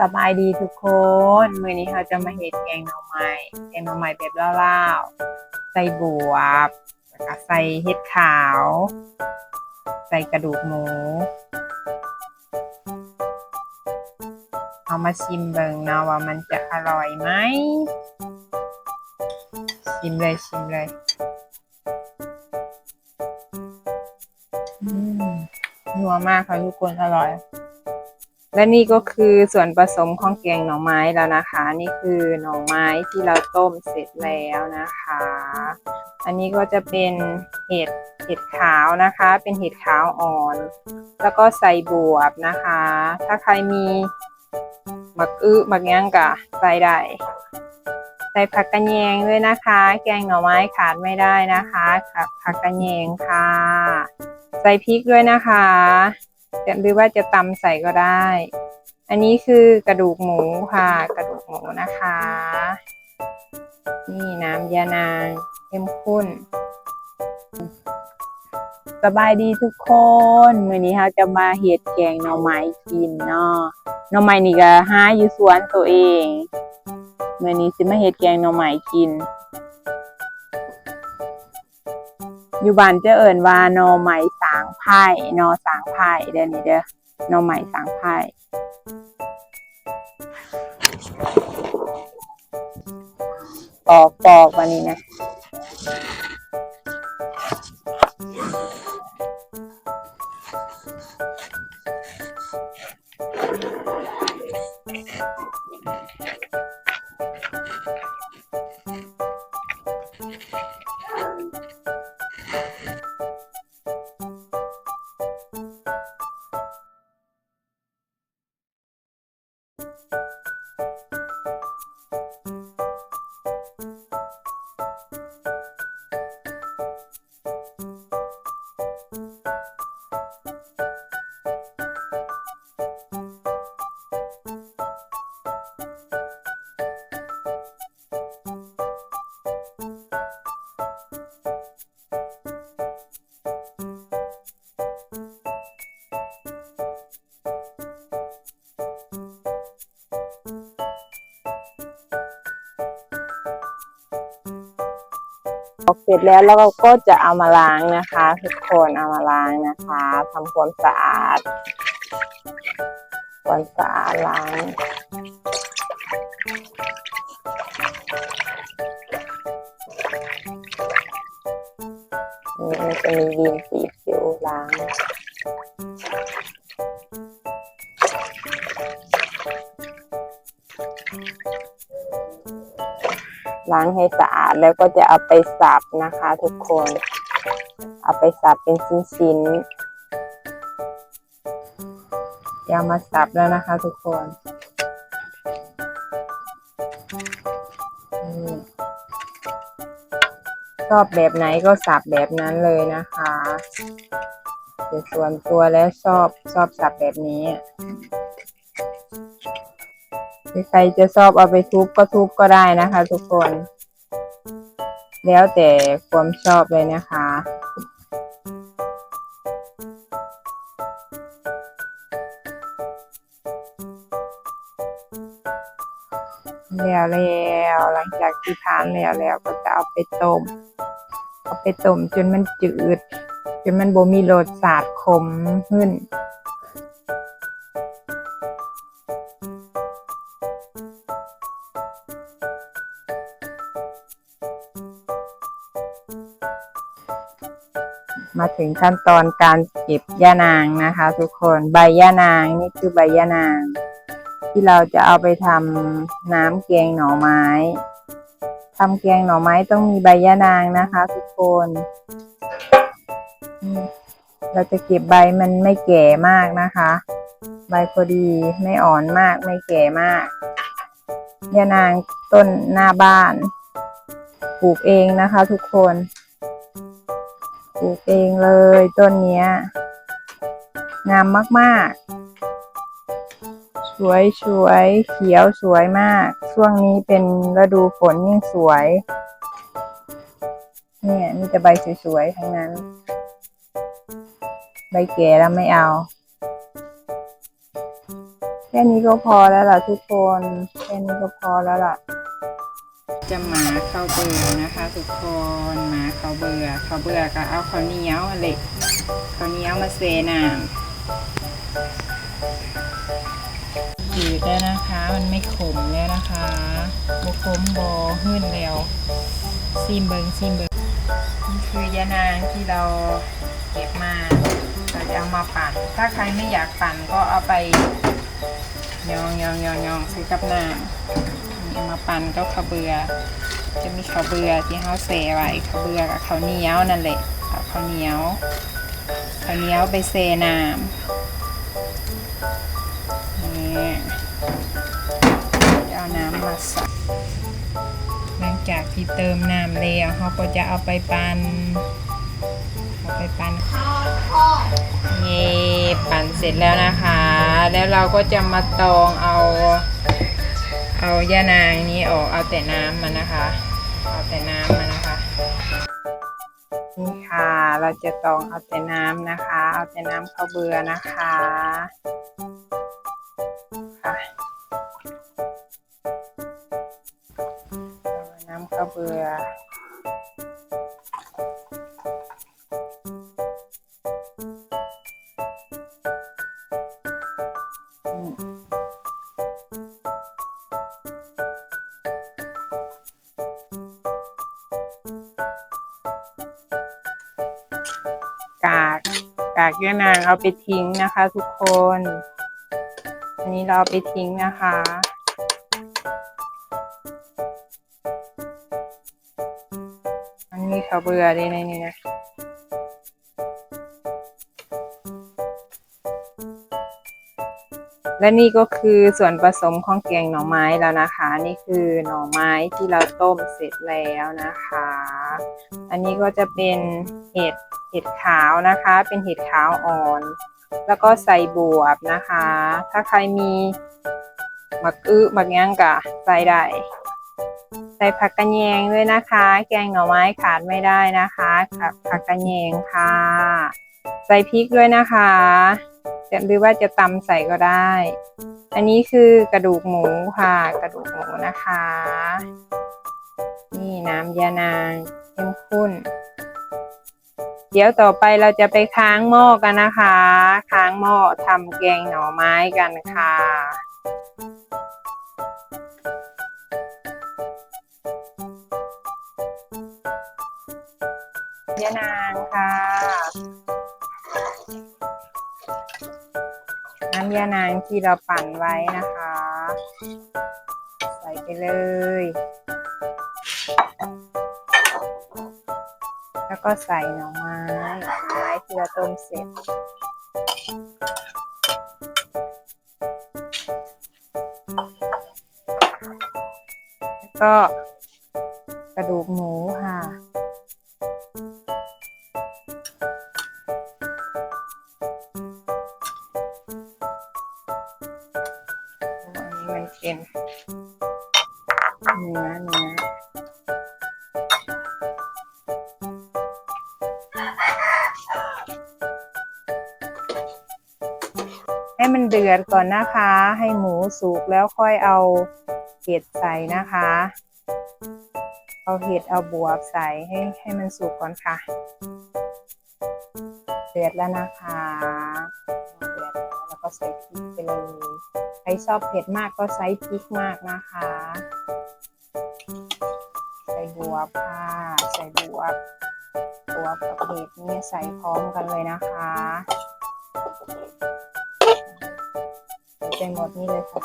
สบายดีทุกคนมื้อนี้เราจะมาเฮ็ดแกงหน่อไม้แกงหน่อไม้แบบล่าวๆใส่บวบแล้วก็ใส่เห็ดขาว ใส่กระดูกหมูเอามาชิมเบิ่งเนาะว่ามันจะอร่อยไหมชิมเลยชิมเลยอืมนัวมากค่ะทุกคนอร่อย และนี่ก็คือส่วนผสมของแกงหน่อไม้แล้วนะคะ นี่คือหน่อไม้ที่เราต้มเสร็จแล้วนะคะ อันนี้ก็จะเป็นเห็ดเห็ดขาวนะคะ เป็นเห็ดขาวอ่อน แล้วก็ใส่บวบนะคะ ถ้าใครมีหมักอึหมักย่างกะใส่ได้ใส่ผักกระแยงด้วยนะคะ แกงหน่อไม้ขาดไม่ได้นะคะกับผักกระแยงค่ะ ใส่พริกด้วยนะคะ จะหรือว่าจะตำใส่ก็ได้ อันนี้คือกระดูกหมูค่ะ กระดูกหมูนะคะ นี่น้ำยานางเข้มข้น สบายดีทุกคนมื้อนี้เราจะมาเฮ็ดแกงหน่อไม้กินเนาะหน่อไม้นี่ก็หาอยู่สวนตัวเองมื้อนี้สิมาเฮ็ดแกงหน่อไม้กิน อยู่บ้านจะเอิ่นว่าหน่อไม้สางไผ่นอสางไผ่เด้อนี่เด้อหน่อไม้สางไผ่ปอกปอกวันนี้นะ ออกเสร็จแล้วเราก็จะเอามาล้างนะคะทุกคนเอามาล้างนะคะทำความสะอาดความสะอาดล้างนี่มันจะมีดินสีผิวล้าง ล้างให้สะอาด แล้วก็จะเอาไปสับนะคะ ทุกคน เอาไปสับเป็นชิ้นๆจะเอามาสับแล้วนะคะ ทุกคนชอบแบบไหนก็สับแบบนั้นเลยนะคะแต่ส่วนตัวแล้วชอบชอบสับแบบนี้ ใครจะชอบเอาไปทุบก็ทุบก็ได้นะคะ ทุกคน แล้วแต่ความชอบเลยนะคะแล้วแล้วหลังจากที่ทานแล้วแล้วก็จะเอาไปต้ม เอาไปต้มจนมันจืด จนมันบ่มีรสชาติขมขึ้น ถึงขั้นตอนการเก็บย่านางนะคะ ทุกคนใบย่านางนี่คือใบย่านาง ที่เราจะเอาไปทำน้ำแกงหน่อไม้ทำแกงหน่อไม้ต้องมีใบย่านางนะคะ ทุกคน เราจะเก็บใบมันไม่แก่มากนะคะ ใบพอดีไม่อ่อนมากไม่แก่มากย่านางต้นหน้าบ้าน ปลูกเองนะคะ ทุกคน ปลูกเองเลยต้นเนี้ย งามมากๆ สวยสวยเขียวสวยมาก ช่วงนี้เป็นฤดูฝนยิ่งสวย เนี่ยมีแต่ใบสวยๆทั้งนั้น ใบแก่แล้วไม่เอาใบค่นี้ก็พอแล้วล่ะทุกคน แค่นี้ก็พอแล้วล่ะ จะหมาข้าวเบื่อนะคะ ทุกคนหมาข้าวเบื่อข้าวเบื่อก็เอาข้าวเหนียวอะไรข้าวเหนียวมาเซน้ำจืดแล้วนะคะ มันไม่ขมแล้วนะคะบขมบอหื้นแล้วซิมเบิงซิมเบิงนี่คือยานางที่เราเก็บมาเราจะเอามาปั่น ถ้าใครไม่อยากปั่นก็เอาไปยองยองยองยองใส่กับน้ำ เอามาปั่นก็ข้าวเบือ จะมีข้าวเบือที่เขาเสไว้ข้าวเบือกับข้าวเหนียวนั่นแหละข้าวเหนียวข้าวเหนียวไปเซน้ำนี่เอาน้ำมาใส่หลังจากที่เติมน้ำแล้วเขาก็จะเอาไปปั่นเอาไปปั่นนี่ปั่นเสร็จแล้วนะคะ แล้วเราก็จะมาตองเอา เอาย่านางนี้ออกเอาแต่น้ำมันนะคะ เอาแต่น้ำมันนะคะนี่ค่ะเราจะตองเอาแต่น้ำนะคะ เอาแต่น้ำข้าวเบื่อนะคะค่ะน้ำข้าวเบื่อ กากยานางเอาไปทิ้งนะคะ ทุกคน อันนี้เราเอาไปทิ้งนะคะอันนี้เขาวเบื่อดีในนี้นะและนี่ก็คือส่วนผสมของแกงหน่อไม้แล้วนะคะ นี่คือหน่อไม้ที่เราต้มเสร็จแล้วนะคะ อันนี้ก็จะเป็นเห็ด ห็ดขาวนะคะ เป็นเห็ดขาวอ่อน แล้วก็ใส่บวบนะคะ ถ้าใครมีหมักอื้อหมักย่างกะใส่ได้ใส่ผักกระแยงด้วยนะคะ แกงหน่อไม้ขาดไม่ได้นะคะกับผักกระแยงค่ะ ใส่พริกด้วยนะคะจะหรือว่าจะตำใส่ก็ได้ อันนี้คือกระดูกหมูค่ะ กระดูกหมูนะคะ นี่น้ำยานางเข้มข้น เดี๋ยวต่อไปเราจะไปค้างหม้อกันนะคะ ค้างหม้อทำแกงหน่อไม้กันค่ะยานางค่ะ น้ำยานางที่เราปั่นไว้นะคะ ใส่ไปเลย แล้วก็ใส่หน่อไม้หน่อไม้ที่เราต้มเสร็จ แล้วก็กระดูกหมูค่ะ ให้มันเดือดก่อนนะคะ ให้หมูสุกแล้วค่อยเอาเห็ดใส่นะคะ เอาเห็ดเอาบวบใส่ให้ให้มันสุกก่อนค่ะ เดือดแล้วนะคะเดือดแล้วแล้วก็ใส่พริกไปเลยใครชอบเผ็ดมากก็ใช้พริกมากนะคะ ใส่บวบค่ะ ใส่บวบบวบกับเห็ดนี่ใส่พร้อมกันเลยนะคะ หมดนี่เลยค่ะ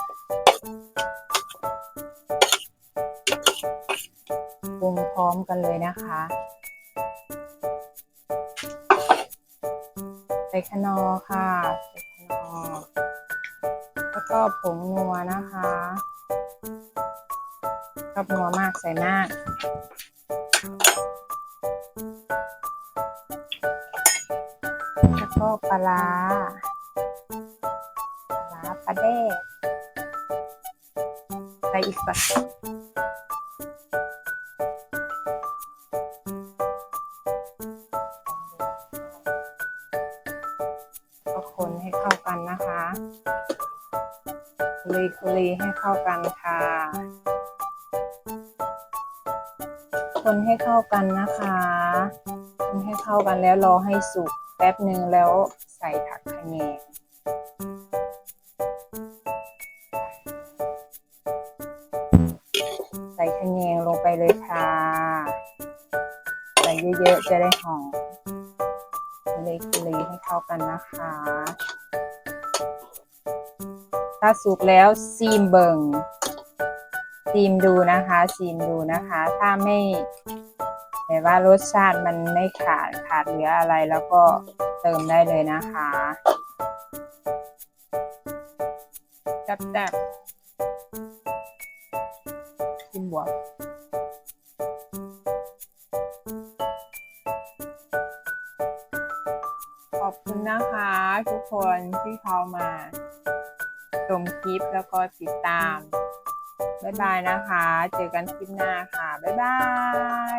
ปรุงพร้อมกันเลยนะคะ ใส่ขนอค่ะใส่ขนอแล้วก็ผงนัวนะคะชอบนัวมากใส่มากแล้วก็ปลา ร้าปลาร้าปลาแดกใส่อีกสักก็คนให้เข้ากันนะคะลีให้เข้ากันค่ะ คนให้เข้ากันนะคะ คนให้เข้ากันแล้วรอให้สุกแป๊บหนึ่งแล้วใส่ผักขะแยง เลยค่ะใส่เยอะๆจะได้หอมเลยคลีให้เข้ากันนะคะ ถ้าสุกแล้วซีมเบิงซีมดูนะคะซีมดูนะคะ ถ้าไม่แต่ว่ารสชาติมันไม่ขาดขาดเหลืออะไรแล้วก็เติมได้เลยนะคะจับจับชิมบวกขอบ นะคะ ทุกคนที่เข้ามาชมคลิปแล้วก็ติดตาม บ๊ายบายนะคะ เจอกันคลิปหน้าค่ะ บ๊ายบาย